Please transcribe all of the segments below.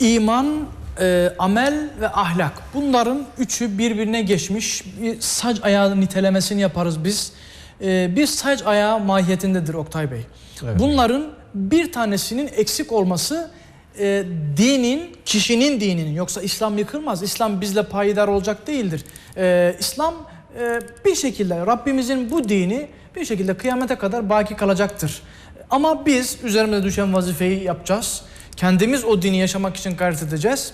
İman, e, amel ve ahlak. Bunların üçü birbirine geçmiş. Bir sac ayağı nitelemesini yaparız biz. E, bir sac ayağı mahiyetindedir Oktay Bey. Bunların bir tanesinin eksik olması e, dinin, kişinin dininin. Yoksa İslam yıkılmaz. İslam bizle payidar olacak değildir. E, İslam e, bir şekilde Rabbimizin bu dini bir şekilde kıyamete kadar baki kalacaktır. Ama biz üzerimize düşen vazifeyi yapacağız. Kendimiz o dini yaşamak için gayret edeceğiz.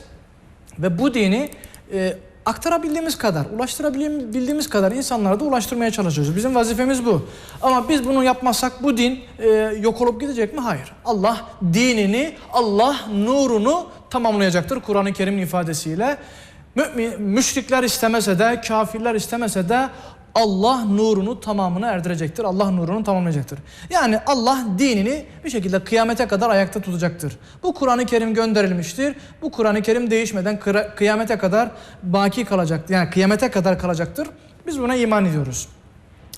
Ve bu dini e, aktarabildiğimiz kadar, ulaştırabildiğimiz kadar insanlara da ulaştırmaya çalışıyoruz. Bizim vazifemiz bu. Ama biz bunu yapmazsak bu din e, yok olup gidecek mi? Hayır. Allah dinini, Allah nurunu tamamlayacaktır Kur'an-ı Kerim'in ifadesiyle. Mümin, müşrikler istemese de, kafirler istemese de Allah nurunu tamamına erdirecektir. Allah nurunu tamamlayacaktır. Yani Allah dinini bir şekilde kıyamete kadar ayakta tutacaktır. Bu Kur'an-ı Kerim gönderilmiştir. Bu Kur'an-ı Kerim değişmeden kıyamete kadar baki kalacaktır. Yani kıyamete kadar kalacaktır. Biz buna iman ediyoruz.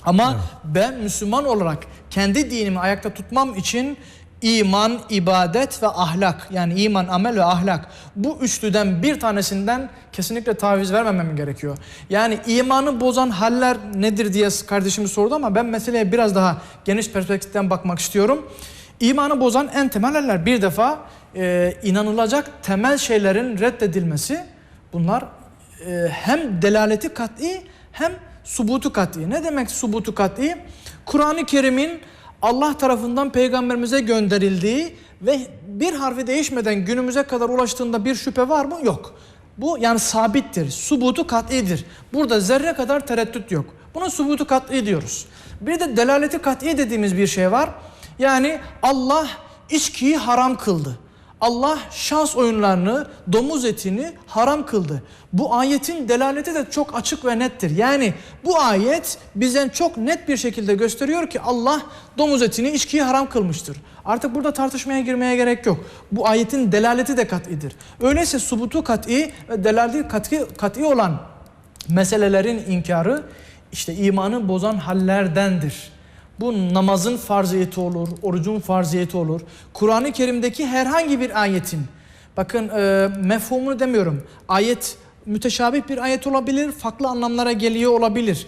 Ama ben Müslüman olarak kendi dinimi ayakta tutmam için iman, ibadet ve ahlak yani iman, amel ve ahlak bu üçlüden bir tanesinden kesinlikle taviz vermemem gerekiyor. Yani imanı bozan haller nedir diye kardeşimiz sordu ama ben meseleye biraz daha geniş perspektiften bakmak istiyorum. İmanı bozan en temel haller bir defa e, inanılacak temel şeylerin reddedilmesi bunlar e, hem delaleti kat'i hem subutu kat'i. Ne demek subutu kat'i? Kur'an-ı Kerim'in Allah tarafından peygamberimize gönderildiği ve bir harfi değişmeden günümüze kadar ulaştığında bir şüphe var mı? Yok. Bu yani sabittir. Subutu kat'idir. Burada zerre kadar tereddüt yok. Buna subutu kat'i diyoruz. Bir de delaleti kat'i dediğimiz bir şey var. Yani Allah içkiyi haram kıldı. Allah şans oyunlarını, domuz etini haram kıldı. Bu ayetin delaleti de çok açık ve nettir. Yani bu ayet bize çok net bir şekilde gösteriyor ki Allah domuz etini, içkiyi haram kılmıştır. Artık burada tartışmaya girmeye gerek yok. Bu ayetin delaleti de kat'idir. Öyleyse subutu kat'i ve delaleti kat'i, kat'i olan meselelerin inkarı işte imanı bozan hallerdendir. Bu namazın farziyeti olur, orucun farziyeti olur. Kur'an-ı Kerim'deki herhangi bir ayetin, bakın e, mefhumunu demiyorum, ayet müteşabih bir ayet olabilir, farklı anlamlara geliyor olabilir.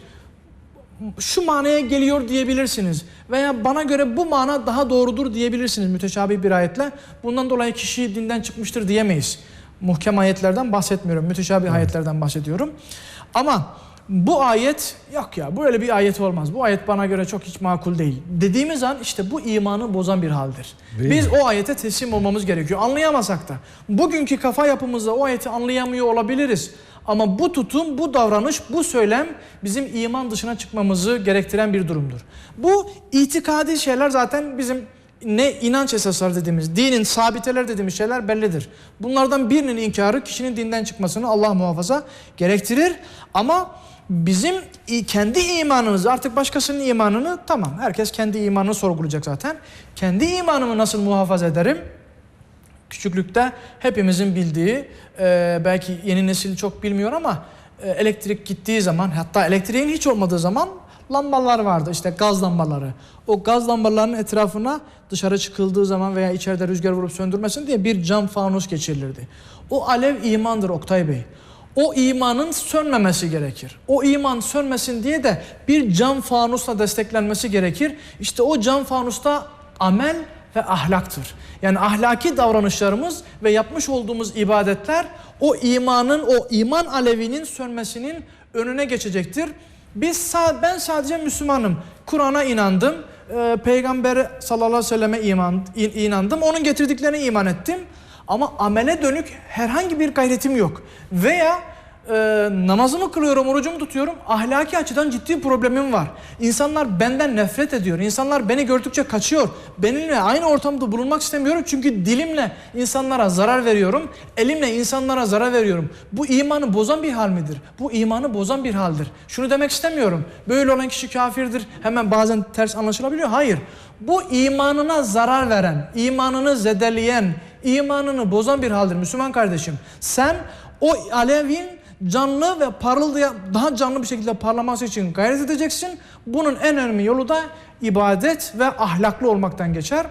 Şu manaya geliyor diyebilirsiniz veya bana göre bu mana daha doğrudur diyebilirsiniz müteşabih bir ayetle. Bundan dolayı kişi dinden çıkmıştır diyemeyiz. Muhkem ayetlerden bahsetmiyorum, müteşabih ayetlerden bahsediyorum. Ama bu ayet yok ya böyle bir ayet olmaz. Bu ayet bana göre çok hiç makul değil. Dediğimiz an işte bu imanı bozan bir haldir. Değil Biz o ayete teslim olmamız gerekiyor. Anlayamasak da. Bugünkü kafa yapımızda o ayeti anlayamıyor olabiliriz. Ama bu tutum, bu davranış, bu söylem bizim iman dışına çıkmamızı gerektiren bir durumdur. Bu itikadi şeyler zaten bizim ne inanç esasları dediğimiz, dinin sabiteler dediğimiz şeyler bellidir. Bunlardan birinin inkarı kişinin dinden çıkmasını Allah muhafaza gerektirir. Ama bizim kendi imanımız artık başkasının imanını tamam herkes kendi imanını sorgulayacak zaten. Kendi imanımı nasıl muhafaza ederim? Küçüklükte hepimizin bildiği e, belki yeni nesil çok bilmiyor ama e, elektrik gittiği zaman hatta elektriğin hiç olmadığı zaman lambalar vardı işte gaz lambaları. O gaz lambalarının etrafına dışarı çıkıldığı zaman veya içeride rüzgar vurup söndürmesin diye bir cam fanus geçirilirdi. O alev imandır Oktay Bey. O imanın sönmemesi gerekir. O iman sönmesin diye de bir cam fanusla desteklenmesi gerekir. İşte o cam fanusta amel ve ahlaktır. Yani ahlaki davranışlarımız ve yapmış olduğumuz ibadetler o imanın, o iman alevinin sönmesinin önüne geçecektir. Biz ben sadece Müslümanım. Kur'an'a inandım. Ee, Peygamber sallallahu aleyhi ve selleme iman, in- inandım. Onun getirdiklerine iman ettim. Ama amele dönük herhangi bir gayretim yok. Veya e, namazımı kılıyorum, orucumu tutuyorum. Ahlaki açıdan ciddi problemim var. İnsanlar benden nefret ediyor. İnsanlar beni gördükçe kaçıyor. Benimle aynı ortamda bulunmak istemiyorum. Çünkü dilimle insanlara zarar veriyorum. Elimle insanlara zarar veriyorum. Bu imanı bozan bir hal midir? Bu imanı bozan bir haldir. Şunu demek istemiyorum. Böyle olan kişi kafirdir. Hemen bazen ters anlaşılabiliyor. Hayır. Bu imanına zarar veren, imanını zedeleyen, imanını bozan bir haldir Müslüman kardeşim. Sen o alevin canlı ve parıldayan daha canlı bir şekilde parlaması için gayret edeceksin. Bunun en önemli yolu da ibadet ve ahlaklı olmaktan geçer.